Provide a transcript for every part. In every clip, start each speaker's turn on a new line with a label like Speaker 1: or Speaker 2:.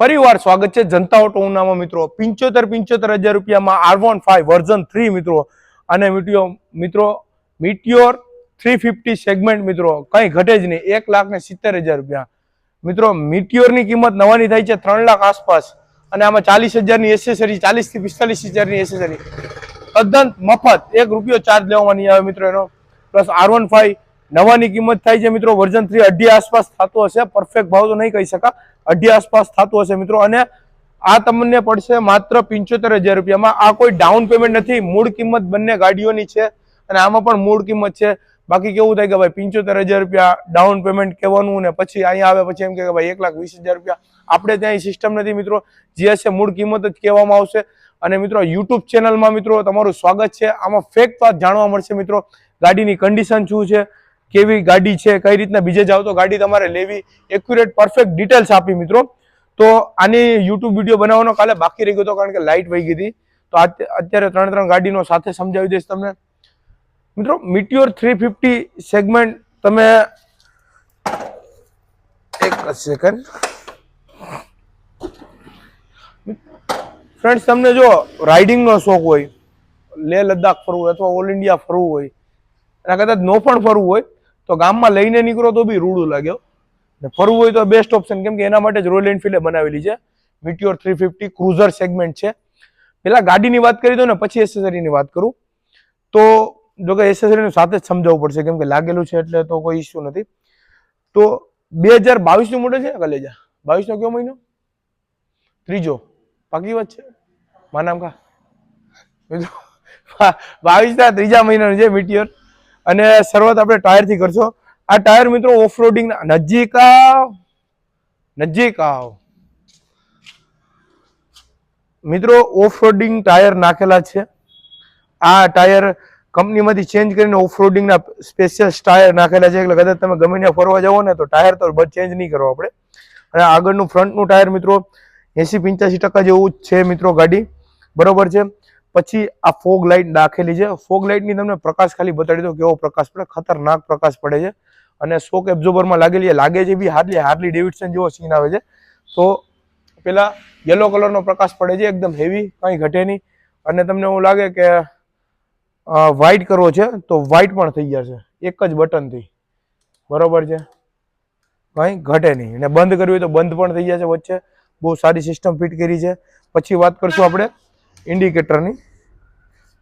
Speaker 1: ફરીવાર સ્વાગત છે જનતા ઓટો ઉનામાં મિત્રો. પિંચોતેર પિંચોતેર હજાર રૂપિયામાં R one five version three મિત્રો. અને મીટિયો, મિત્રો મિટ્યોર થ્રી ફિફ્ટી સેગમેન્ટ મિત્રો. કંઈ ઘટે જ નહીં. એક લાખ ને સિત્તેર હજાર રૂપિયા. મિત્રો મીટિયોરની કિંમત નવાની થાય છે ત્રણ લાખ આસપાસ. અને આમાં ચાલીસ હજારની એસેસરી ચાલીસથી પિસ્તાલીસ હજારની એસેસરી તદ્દન મફત. એક રૂપિયો ચાર્જ લેવામાં નહીં આવે મિત્રો એનો. પ્લસ આર વન ફાઈવ નવાની કિંમત થાય છે મિત્રો, વર્ઝન થ્રી અઢી આસપાસ થતું હશે. પરફેક્ટ ભાવ તો નહીં કહી શકા અઢી આસપાસ થતું હશે મિત્રો. અને આ તમને પડશે માત્ર પંચોતેર હજાર રૂપિયામાં. આ કોઈ ડાઉન પેમેન્ટ નથી. મૂળ કિંમત બંને ગાડીઓની છે અને આમાં પણ મૂળ કિંમત છે. બાકી કેવું થાય કે ભાઈ, પંચોતેર હજાર રૂપિયા ડાઉન પેમેન્ટ કહેવાનું ને પછી અહીંયા આવે પછી એમ કે ભાઈ, એક લાખ વીસ હજાર રૂપિયા. આપણે ત્યાં સિસ્ટમ નથી મિત્રો. જે હશે મૂળ કિંમત જ કહેવામાં આવશે. અને મિત્રો યુટ્યુબ ચેનલમાં મિત્રો તમારું સ્વાગત છે. આમાં ફેક વાત જાણવા મળશે મિત્રો. ગાડીની કન્ડિશન શું છે? કેવી ગાડી છે, કઈ રીતના, બીજે જાઓ તો ગાડી તમારે લેવી. એક્યુરેટ પરફેક્ટ ડિટેલ્સ આપી મિત્રો. તો આની યુટ્યુબ વીડિયો બનાવવાનો કાલે બાકી રહી ગયો હતો કારણ કે લાઇટ વહી ગઈ હતી. તો અત્યારે ત્રણ ત્રણ ગાડીનો સાથે સમજાવી દઈશ તમને. મિત્રો મિટિયોર થ્રી ફિફ્ટી સેગમેન્ટ તમે એક સેકન્ડ ફ્રેન્ડ્સ તમને જો રાઇડિંગનો શોખ હોય, લેહ લદ્દાખ ફરવું અથવા ઓલ ઇન્ડિયા ફરવું હોય, એના કદાચ નો પણ ફરવું હોય તો ગામમાં લઈને નીકળો તો બી રૂડું લાગ્યો ને ફરવું હોય તો બેસ્ટ ઓપ્શન કેમ કે એના માટે જ રોયલ એન્ફિલ્ડે બનાવેલી છે. Meteor three fifty cruiser segment છે. પેલા ગાડીની વાત કરી દો ને, પછી એસેસરીની વાત કરું. તો જો કે એસેસરીનું સાથે જ સમજાવવું પડશે કેમ કે લાગેલું છે એટલે તો કોઈ ઇસ્યુ નથી. તો બે હજાર બાવીસનું મોડલ છે ને કલેજા બાવીસનો કયો મહિનો? ત્રીજો. પાકી વાત છે? માનામ કા? મિત્રો બાવીસના ત્રીજા મહિનાનું છે મિટિયોર અને શરૂઆત આપણે ટાયરથી કરશો. આ ટાયર મિત્રો ઓફ રોડિંગ નજીક આવ. નજીક આવ. મિત્રો ઓફ રોડિંગ ટાયર નાખેલા છે. આ ટાયર કંપનીમાંથી ચેન્જ કરીને ઓફ રોડિંગના સ્પેશિયલ ટાયર નાખેલા છે. એટલે કદાચ તમે ગમે ત્યાં ફરવા જાઓ ને તો ટાયર તો ચેન્જ નહીં કરો આપણે. અને આગળનું ફ્રન્ટનું ટાયર મિત્રો એસી પંચ્યાસી ટકા જેવું છે મિત્રો ગાડી. બરોબર છે? પછી આ ફોગ લાઇટ નાખેલી છે. ફોગ લાઇટની તમને પ્રકાશ ખાલી બતાડી દો કેવો પ્રકાશ પડે. ખતરનાક પ્રકાશ પડે છે. અને શોક એબ્ઝોર્બરમાં લાગેલી છે. લાગે છે બી હાર્લી હાર્લી ડેવિડસન જેવો સીન આવે છે. તો પેલા યલો કલરનો પ્રકાશ પડે છે. એકદમ હેવી કંઈ ઘટે નહીં. અને તમને એવું લાગે કે વ્હાઇટ કરવો છે, તો વ્હાઇટ પણ થઈ જશે એક જ બટનથી બરોબર છે? કંઈ ઘટે નહીં. અને બંધ કરવી હોય તો બંધ પણ થઈ જશે વચ્ચે. બહુ સારી સિસ્ટમ ફિટ કરી છે. પછી વાત કરશું આપણે ઇન્ડિકેટરની.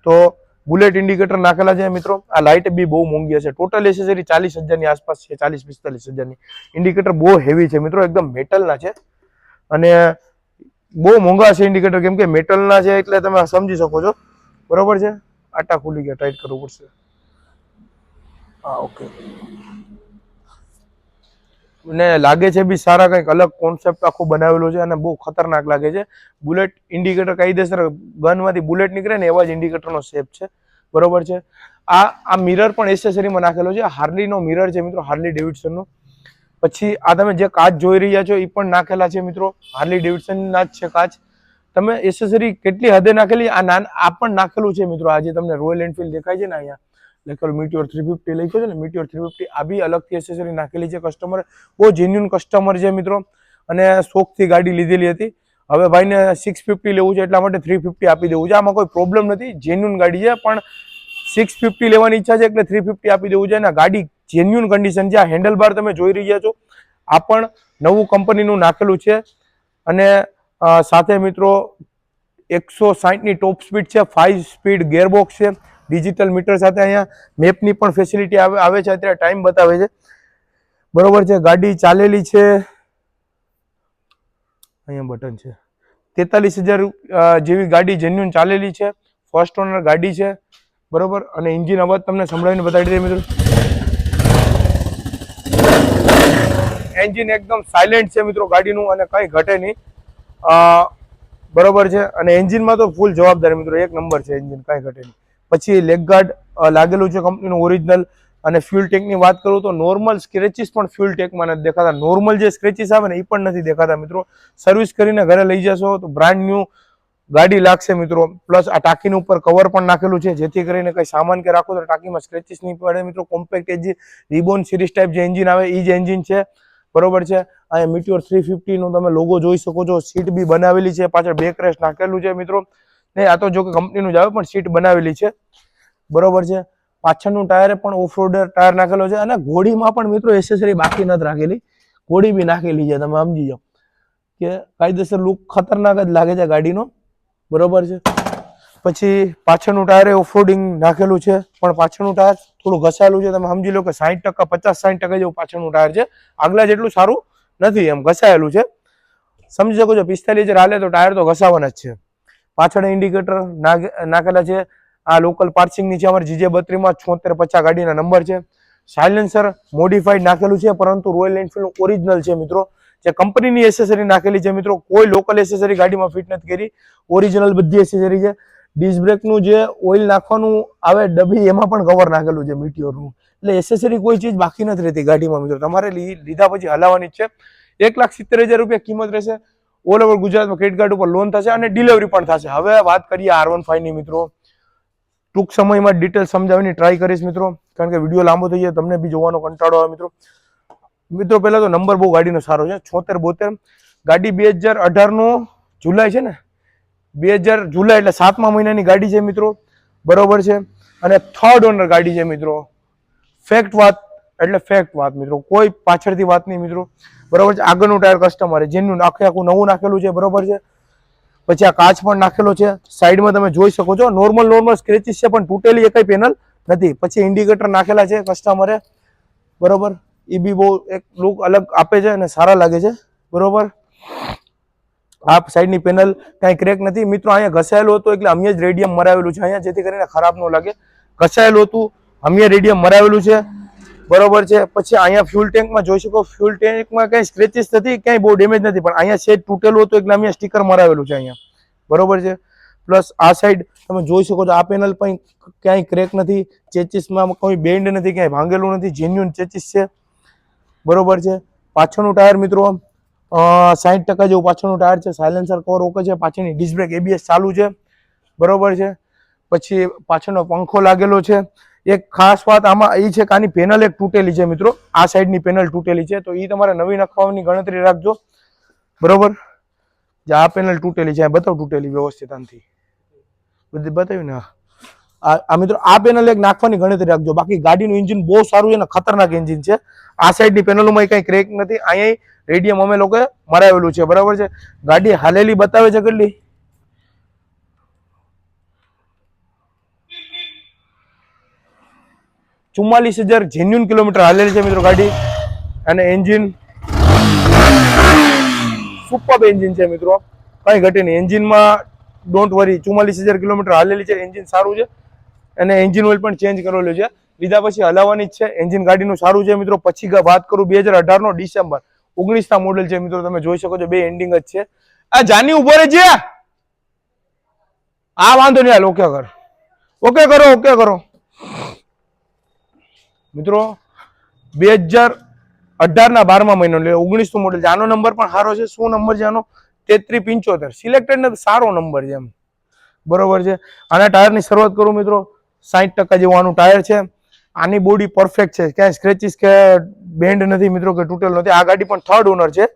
Speaker 1: તો બુલેટ ઇન્ડિકેટર નાખેલા છે મિત્રો. આ લાઇટ બી બહુ મોંઘી હશે. ટોટલ એસેસરી ચાલીસ હજારની આસપાસ છે, ચાલીસ પિસ્તાલીસ હજારની. ઇન્ડિકેટર બહુ હેવી છે મિત્રો, એકદમ મેટલના છે. અને બહુ મોંઘા છે ઇન્ડિકેટર કેમ કે મેટલના છે એટલે તમે સમજી શકો છો. બરોબર છે? આટા ખુલી ગયા ટાઈટ કરવું પડશે. હા ઓકે ને લાગે છે બી સારા કંઈક અલગ કોન્સેપ્ટ આખું બનાવેલો છે અને બહુ ખતરનાક લાગે છે. બુલેટ ઇન્ડિકેટર કાયદેસર ગનમાંથી બુલેટ નીકળે ને એવા જ ઇન્ડિકેટરનો શેપ છે. બરોબર છે? આ આ મિરર પણ એસેસરીમાં નાખેલો છે. હાર્લીનો મિરર છે મિત્રો હાર્લી ડેવિડસનનો પછી આ તમે જે કાચ જોઈ રહ્યા છો એ પણ નાખેલા છે મિત્રો. હાર્લી ડેવિડસનના જ છે કાચ. તમે એસેસરી કેટલી હદે નાખેલી? આ નાન, આ પણ નાખેલું છે મિત્રો. આજે તમને રોયલ એન્ફિલ્ડ દેખાય છે ને અહીંયા. લખેલું મીટિયોર થ્રી ફિફ્ટી લખ્યું છે ને મીટિયોર થ્રી ફિફ્ટી આ બી અલગથી એસેસરી નાખેલી છે કસ્ટમર બહુ જેન્યુન કસ્ટમર છે મિત્રો. અને શોખથી ગાડી લીધેલી હતી. હવે ભાઈને સિક્સ ફિફ્ટી લેવું છે એટલા માટે થ્રી ફિફ્ટી આપી દેવું છે. આમાં કોઈ પ્રોબ્લેમ નથી. જેન્યુન ગાડી છે, પણ સિક્સ ફિફ્ટી લેવાની ઈચ્છા છે એટલે થ્રી ફિફ્ટી આપી દેવું છે. અને ગાડી જેન્યુન કન્ડિશન છે. આ હેન્ડલ બાર તમે જોઈ રહ્યા છો. આ પણ નવું કંપનીનું નાખેલું છે. અને સાથે મિત્રો એકસો સાહીઠની ટોપ સ્પીડ છે. ફાઇવ સ્પીડ ગેરબોક્સ છે. ડિજિટલ મીટર સાથે અહીંયા મેપની પણ ફેસિલિટી આવે છે. અત્યારે ટાઈમ બતાવે છે. બરોબર છે. ગાડી ચાલેલી છે. અહીંયા બટન છે. તેતાલીસ હજાર જેવી ગાડી જેન્યુન ચાલેલી છે. ફર્સ્ટ ઓનર ગાડી છે. બરોબર? અને એન્જિન અવાજ તમને સંભળાવીને બતાવી દે મિત્રો. એન્જિન એકદમ સાયલેન્ટ છે મિત્રો ગાડીનું અને કંઈ ઘટે નહીં. બરોબર છે. અને એન્જિનમાં તો ફૂલ જવાબદારી મિત્રો. એક નંબર છે એન્જિન કાંઈ ઘટે નહીં. પછી લેગ ગાર્ડ લાગેલું છે કંપનીનું ઓરિજિનલ અને ફ્યુલ ટેકની વાત કરું તો નોર્મલ સ્ક્રેચીસ પણ ફ્યુલ ટેકમાં નથી દેખાતા. નોર્મલ જે સ્ક્રેચીસ આવે ને, એ પણ નથી દેખાતા મિત્રો. સર્વિસ કરીને ઘરે લઈ જશો તો બ્રાન્ડ ન્યૂ ગાડી લાગશે મિત્રો. પ્લસ આ ટાંકીનું ઉપર કવર પણ નાખેલું છે, જેથી કરીને કંઈ સામાન કે રાખો તો ટાંકીમાં સ્ક્રેચીસ નહીં પડે મિત્રો. કોમ્પેક્ટ એન્જિન રિબોન સિરીઝ ટાઈપ જે એન્જિન આવે એ જ એન્જિન છે. બરોબર છે? અહીંયા મીટિયોર થ્રી ફિફ્ટીનું તમે લોગો જોઈ શકો છો. સીટ બી બનાવેલી છે, પાછળ બેક રેસ્ટ નાખેલું છે મિત્રો. નહીં આ તો જો કે કંપનીનું જ આવે, પણ સીટ બનાવેલી છે. બરોબર છે. પાછળનું ટાયર પણ ઓફ રોડર ટાયર નાખેલો છે અને ઘોડીમાં પણ મિત્રો એસેસરી બાકી નથી રાખેલી. ઘોડી બી નાખેલી છે, તમે સમજી જાઓ. કે કાયદેસર લુક ખતરનાક જ લાગે છે ગાડીનો. બરોબર છે. પછી પાછળનું ટાયર ઓફરોડિંગ નાખેલું છે, પણ પાછળનું ટાયર થોડું ઘસાયેલું છે. તમે સમજી લો કે સાઠ ટકા પચાસ સાઠ ટકા જેવું પાછળનું ટાયર છે. આગલા જેટલું સારું નથી, એમ ઘસાયેલું છે. સમજી શકો છો, પિસ્તાલીસ હજાર હાલે તો ટાયર તો ઘસાવાના જ છે. પાછળ ઇન્ડિકેટર નાખેલા છે. આ લોકલ પાર્સિંગની છે. અમારી જીજે બત્રીમાં છોતેર પચાસ ગાડીના નંબર છે. સાયલેન્સર મોડિફાઈડ નાખેલું છે, પરંતુ રોયલ એનફિલ્ડ ઓરિજિનલ છે મિત્રો. જે કંપનીની એસેસરી નાખેલી છે મિત્રો. કોઈ લોકલ એસેસરી ગાડીમાં ફિટ નથી કરી. ઓરિજિનલ બધી એસેસરી છે. ડિસ્ક જે ઓઇલ નાખવાનું આવે ડબી એમાં પણ કવર નાખેલું છે મીટીઓરનું એટલે એસેસરી કોઈ ચીજ બાકી નથી રહેતી ગાડીમાં મિત્રો. તમારે લીધા પછી હલાવવાની છે. એક લાખ સિત્તેર હજાર રૂપિયા કિંમત રહેશે. ઓલ ઓવર ગુજરાતમાં ક્રેડિટ કાર્ડ ઉપર લોન થશે અને ડિલિવરી પણ થશે. હવે વાત કરીએ આર વન ફાઈવની મિત્રો. ટૂંક સમયમાં ડિટેલ સમજાવીને ટ્રાય કરીશ મિત્રો. કારણ કે વીડિયો લાંબો થઈ જાય, તમને બી જોવાનો કંટાળો આવે મિત્રો. મિત્રો, પહેલા તો નંબર બહુ ગાડીનો સારો છે. છોતેર, બોતેર. ગાડી બે હજાર અઢારનું જુલાઈ છે ને? બે હજાર જુલાઈ એટલે સાતમા મહિનાની ગાડી છે મિત્રો. બરોબર છે? અને થર્ડ ઓનર ગાડી છે મિત્રો. ફેક્ટ વાત, એટલે ફેક્ટ વાત મિત્રો. કોઈ પાછળથી વાત નહીં મિત્રો. બરોબર છે? આગળનું ટાયર કસ્ટમર જેનું નાખે આખું નવું નાખેલું છે, બરોબર છે? પછી આ કાચ પણ નાખેલો છે. સાઈડમાં તમે જોઈ શકો છો નોર્મલ નોર્મલ સ્ક્રેચિસ છે, પણ તૂટેલી એકય પેનલ નથી. પછી ઇન્ડિકેટર નાખેલા છે કસ્ટમરે બરોબર? એ બી બહુ એક લુક અલગ આપે છે અને સારા લાગે છે, બરોબર? આ સાઈડની પેનલ કાંઈ ક્રેક નથી. મિત્રો, અહીંયા ઘસાયેલું હતું એટલે અમે જ રેડિયમ મરાવેલું છે અહીંયા, જેથી કરીને ખરાબ ન લાગે. ઘસાયેલું હતું, અમે રેડિયમ મરાવેલું છે. બરોબર છે. પછી અહીંયા ફ્યુલ ટેન્કમાં જોઈ શકો ફ્યુલ ટેન્કમાં કઈ સ્ક્રેચીસ નથી, ક્યાંય બહુ ડેમેજ નથી, પણ અહીંયા સેટ તૂટેલું હતું એટલે અમે સ્ટીકર મરાવેલું છે અહીંયા. બરોબર છે? પ્લસ આ સાઈડ તમે જોઈ શકો છો, આ પેનલ પણ ક્યાંય ક્રેક નથી ચેચીસમાં કોઈ બેન્ડ નથી, ક્યાંય ભાંગેલું નથી જેન્યુન ચેચીસ છે. બરોબર છે? પાછળનું ટાયર મિત્રો સાઠ ટકા જેવું પાછળનું ટાયર છે સાયલેન્સર કવર ઓકે છે, પાછળની ડિસ્ક બ્રેક એબીએસ ચાલુ છે. બરોબર છે? પછી પાછળનો પંખો લાગેલો છે. એક ખાસ વાત આમાં એ છે કે આની પેનલ એક તૂટેલી છે મિત્રો. આ સાઈડની પેનલ તૂટેલી છે. તો એ તમારે નવી નખાવાની ગણતરી રાખજો. બરોબર? જે આ પેનલ તૂટેલી છે બતાવ તૂટેલી વ્યવસ્થિત આનથી બધી બતાવ્યું ને. આ મિત્રો, આ પેનલ એક નાખવાની ગણતરી રાખજો. બાકી ગાડીનું એન્જિન બહુ સારું છે ને ખતરનાક એન્જિન છે. આ સાઈડની પેનલોમાં કંઈ ક્રેક નથી. અહીંયા રેડિયમ અમે લોકોએ મરાવેલું છે. બરાબર છે? ગાડી હાલેલી બતાવે છે કેટલી? ચુમ્માલીસ હજાર જેન્યુન કિલોમીટર હાલેલી છે મિત્રો ગાડી. અને એન્જિન સુપર એન્જિન છે મિત્રો. કઈ ઘટે નહીં. એન્જિનમાં ડોન્ટ વરી ચુમ્માલીસ હજાર કિલોમીટર હાલેલી છે. એન્જિન સારું છે. અને એન્જિન ઓઇલ પણ ચેન્જ કરેલું છે. લીધા પછી હલાવવાની જ છે. એન્જિન ગાડીનું સારું છે મિત્રો. પછી વાત કરું બે હજાર અઢાર નો ડિસેમ્બર. ઓગણીસ ના મોડેલ છે મિત્રો. તમે જોઈ શકો છો બે એન્ડિંગ જ છે. આ જાની ઊભો રહે છે આ વાંધો નહીં, હાલ ઓકે કર. ઓકે કરો ઓકે કરો. મિત્રો, બે હજાર અઢાર ના બારમા મહિનો, એટલે ઓગણીસનું મોડેલ છે. આનો નંબર પણ સારો છે. શું નંબર છે આનો? તેત્રી પિંચોતેર. સિલેક્ટેડ સારો નંબર છે એમ. બરોબર છે? આના ટાયરની શરૂઆત કરું મિત્રો. સાઠ ટકા જેવું આનું ટાયર છે. આની બોડી પરફેક્ટ છે. ક્યાંય સ્ક્રેચીસ કે બેન્ડ નથી મિત્રો, કે તૂટેલ નથી. આ ગાડી પણ થર્ડ ઓનર છે.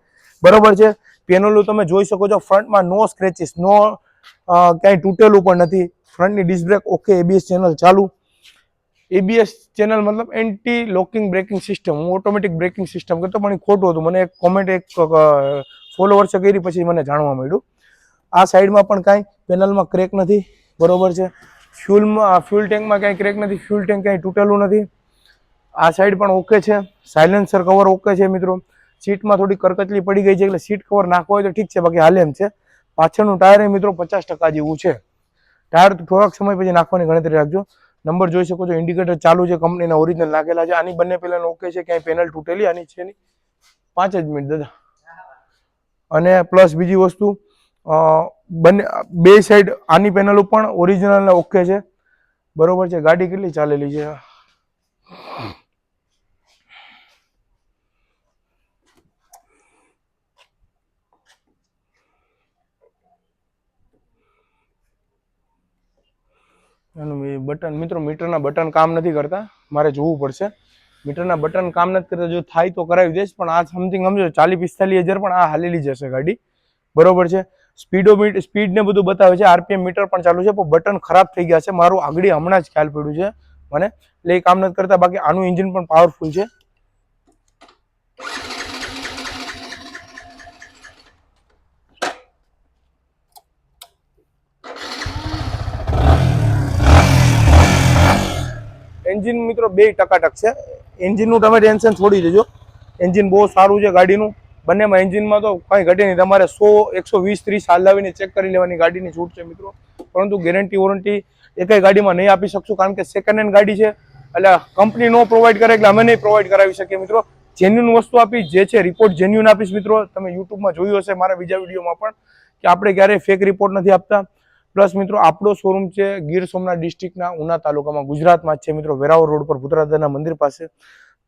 Speaker 1: બરોબર છે? પેનલો તમે જોઈ શકો છો, ફ્રન્ટમાં નો સ્ક્રેચીસ નો ક્યાંય તૂટેલું પણ નથી. ફ્રન્ટની disc brake okay ABS channel ચાલુ. એબીએસ ચેનલ મતલબ એન્ટી લોકિંગ બ્રેકિંગ સિસ્ટમ હું ઓટોમેટિક બ્રેકિંગ સિસ્ટમ કરતો, પણ એ ખોટું હતું. મને એક કોમેન્ટ એક ફોલોવર્સે કરી, પછી મને જાણવા મળ્યું. આ સાઈડમાં પણ કાંઈ પેનલમાં ક્રેક નથી. બરોબર છે? ફ્યુલમાં ફ્યુલ ટેન્કમાં કાંઈ ક્રેક નથી. ફ્યુલ ટેન્ક કાંઈ તૂટેલું નથી. આ સાઈડ પણ ઓકે છે. સાયલેન્સર કવર ઓકે છે, મિત્રો. સીટમાં થોડી કરકચલી પડી ગઈ છે, એટલે સીટ કવર નાખવા હોય તો ઠીક છે. બાકી હાલે એમ છે. પાછળનું ટાયર મિત્રો, પચાસ ટકા જેવું છે. ટાયર થોડાક સમય પછી નાખવાની ગણતરી રાખજો. નંબર જોઈ શકો છો. ઇન્ડિકેટર ચાલુ છે કંપનીના ઓરિજિનલ નાખેલા છે. આની બંને પેલા ઓકે છે. ક્યાંય પેનલ તૂટેલી, આની છે નહીં. પાંચ જ મિનિટ દાદા. અને પ્લસ બીજી વસ્તુ બંને, બે સાઈડ આની પેનલો પણ ઓરિજિનલ ઓકે છે. બરોબર છે. ગાડી કેટલી ચાલેલી છે? એનું બટન, મિત્રો, મીટરના બટન કામ નથી કરતા. મારે જોવું પડશે. મીટરના બટન કામ નથી કરતા. જો થાય તો કરાવી દઈશ, પણ આ સમથિંગ સમજો, ચાલીસ, પિસ્તાલીસ હજાર પણ આ હાલેલી જશે ગાડી. બરોબર છે? સ્પીડો સ્પીડ ને બધું બતાવે છે. આરપીએમ મીટર પણ ચાલુ છે, પણ બટન ખરાબ થઈ ગયા છે. મારું આગળ હમણાં જ ખ્યાલ પડ્યું છે મને. એટલે કામ નથી કરતા. બાકી આનું એન્જિન પણ પાવરફુલ છે. એન્જિન મિત્રો બે ટકાટક છે. એન્જિનનું તમે ટેન્શન છોડી દેજો. એન્જિન બહુ સારું છે ગાડીનું. બંનેમાં એન્જિનમાં તો કંઈ ઘટે નહીં. તમારે સો, એકસો વીસ, ત્રીસ હાલાવીને ચેક કરી લેવાની ગાડીની છૂટ છે મિત્રો. પરંતુ ગેરંટી વોરંટી એકેય ગાડીમાં નહીં આપી શકશું કારણ કે સેકન્ડ હેન્ડ ગાડી છે. એટલે કંપની નો પ્રોવાઈડ કરે એટલે અમે નહીં પ્રોવાઈડ કરાવી શકીએ મિત્રો. જેન્યુન વસ્તુ આપી, જે છે રિપોર્ટ જેન્યુન આપીશ મિત્રો. તમે યુટ્યુબમાં જોયું હશે મારા બીજા વિડીયોમાં પણ કે આપણે ક્યારેય ફેક રિપોર્ટ નથી આપતા. પ્લસ મિત્રો, આપણો શોરૂમ છે ગીર સોમનાથ ડિસ્ટ્રિક્ટના, ઉના તાલુકામાં ગુજરાતમાં છે. મિત્રો, વેરાવળ રોડ પર ભૂતરાદાના મંદિર પાસે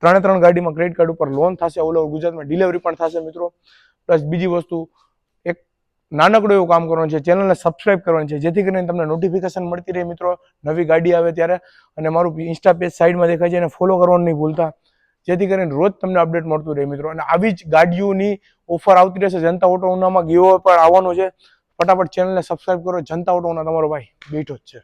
Speaker 1: ત્રણે ત્રણ ગાડીમાં ક્રેડિટ કાર્ડ ઉપર લોન થશે. ઓલ ઓવર ગુજરાતમાં ડિલિવરી પણ થશે, મિત્રો. પ્લસ બીજી વસ્તુ, એક નાનકડું એવું કામ કરવાનું છે, ચેનલને સબસ્ક્રાઇબ કરવાની છે, જેથી કરીને તમને નોટિફિકેશન મળતી રહે, મિત્રો. નવી ગાડી આવે ત્યારે અને મારું ઇન્સ્ટા પેજ સાઈડમાં દેખાય છે, એને ફોલો કરવાનું નહીં ભૂલતા. જેથી કરીને રોજ તમને અપડેટ મળતું રહે, મિત્રો. અને આવી જ ગાડીઓની ઓફર આવતી રહેશે. જનતા ઓટો ઉનામાં ગીવો પર આવવાનું છે. ફટાફટ ચેનલને સબસ્ક્રાઇબ કરો. જનતા ઓટોના તમારો ભાઈ બેઠો જ છે.